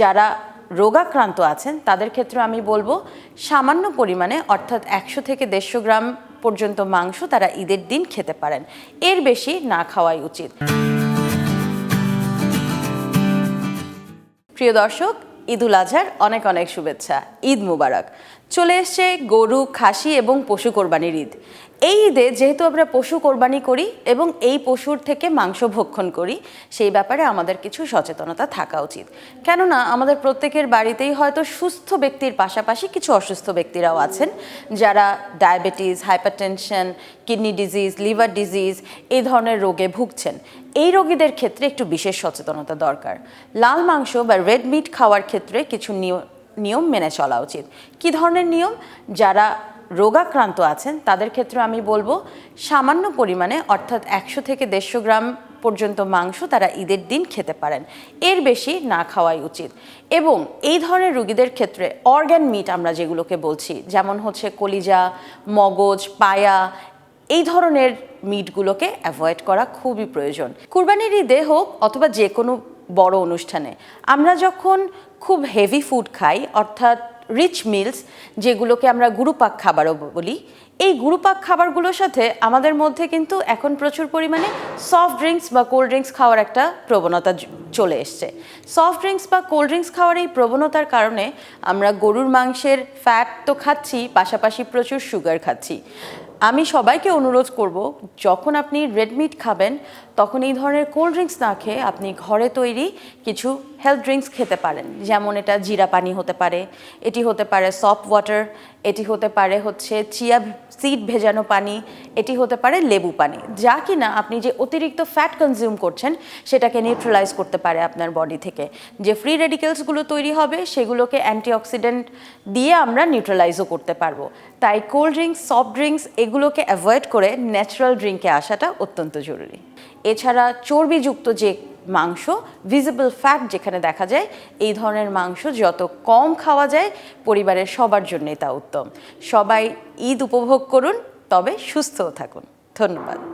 যারা রোগাক্রান্ত আছেন, তাদের ক্ষেত্রে আমি বলব সামান্য পরিমাণে, অর্থাৎ একশো থেকে দেড়শো গ্রাম পর্যন্ত মাংস তারা ঈদের দিন খেতে পারেন। এর বেশি না খাওয়াই উচিত। প্রিয় দর্শক ঈদুল আজহার অনেক অনেক শুভেচ্ছা। ঈদ মুবারক। চলে এসছে গরু, খাসি এবং পশু কোরবানির ঈদ। এই ঈদে যেহেতু আমরা পশু কোরবানি করি এবং এই পশুর থেকে মাংস ভক্ষণ করি, সেই ব্যাপারে আমাদের কিছু সচেতনতা থাকা উচিত। কেননা আমাদের প্রত্যেকের বাড়িতেই হয়তো সুস্থ ব্যক্তির পাশাপাশি কিছু অসুস্থ ব্যক্তিরাও আছেন, যারা diabetes, hypertension, kidney disease, liver disease এই ধরনের রোগে ভুগছেন। এই রোগীদের ক্ষেত্রে একটু বিশেষ সচেতনতা দরকার। লাল মাংস বা রেড মিট খাওয়ার ক্ষেত্রে কিছু নিয়ম মেনে চলা উচিত। কি ধরনের নিয়ম? যারা রোগাক্রান্ত আছেন, তাদের ক্ষেত্রে আমি বলব, সামান্য পরিমাণে, অর্থাৎ একশো থেকে দেড়শো গ্রাম পর্যন্ত মাংস তারা ঈদের দিন খেতে পারেন। এর বেশি না খাওয়াই উচিত। এবং এই ধরনের রুগীদের ক্ষেত্রে অর্গ্যান মিট আমরা যেগুলোকে বলছি, যেমন হচ্ছে কলিজা, মগজ, পায়া, এই ধরনের মিটগুলোকে অ্যাভয়েড করা খুবই প্রয়োজন। কুরবানির ঈদে হোক অথবা যে কোনো বড় অনুষ্ঠানে। আমরা যখন খুব হেভি ফুড খাই, অর্থাৎ রিচ মিলস যেগুলোকে আমরা গুরুপাক খাবারও বলি, এই গুরুপাক খাবারগুলোর সাথে আমাদের মধ্যে কিন্তু এখন প্রচুর পরিমাণে সফট ড্রিঙ্কস বা কোল্ড ড্রিঙ্কস খাওয়ার একটা প্রবণতা চলে এসছে। সফট ড্রিঙ্কস বা কোল্ড ড্রিঙ্কস খাওয়ার এই প্রবণতার কারণে আমরা গরুর মাংসের ফ্যাট তো খাচ্ছি, পাশাপাশি প্রচুর সুগার খাচ্ছি। আমি সবাইকে অনুরোধ করব, যখন আপনি রেডমিট খাবেন, তখন এই ধরনের কোল্ড ড্রিঙ্কস না খেয়ে আপনি ঘরে তৈরি কিছু হেলথ ড্রিঙ্কস খেতে পারেন। যেমন এটা জিরা পানি হতে পারে, এটি হতে পারে সফট ওয়াটার এটি হতে পারে হচ্ছে চিয়া সিড ভেজানো পানি, এটি হতে পারে লেবু পানি। যা কিনা আপনি যে অতিরিক্ত ফ্যাট কনজিউম করছেন, সেটাকে নিউট্রালাইজ করতে পারে আপনার বডি থেকে। যে ফ্রি রেডিকেলসগুলো তৈরি হবে, সেগুলোকে অ্যান্টিঅক্সিডেন্ট দিয়ে আমরা নিউট্রালাইজও করতে পারব। তাই কোল্ড ড্রিঙ্কস সফট ড্রিঙ্কস এগুলোকে অ্যাভয়েড করে ন্যাচারাল ড্রিঙ্কে আসাটা অত্যন্ত জরুরি। এছাড়া চর্বিযুক্ত যে মাংস ভিজিবল ফ্যাট যেখানে দেখা যায়, এই ধরনের মাংস যত কম খাওয়া যায়, পরিবারের সবার জন্যই তা উত্তম। সবাই ঈদ উপভোগ করুন, তবে সুস্থও থাকুন। ধন্যবাদ।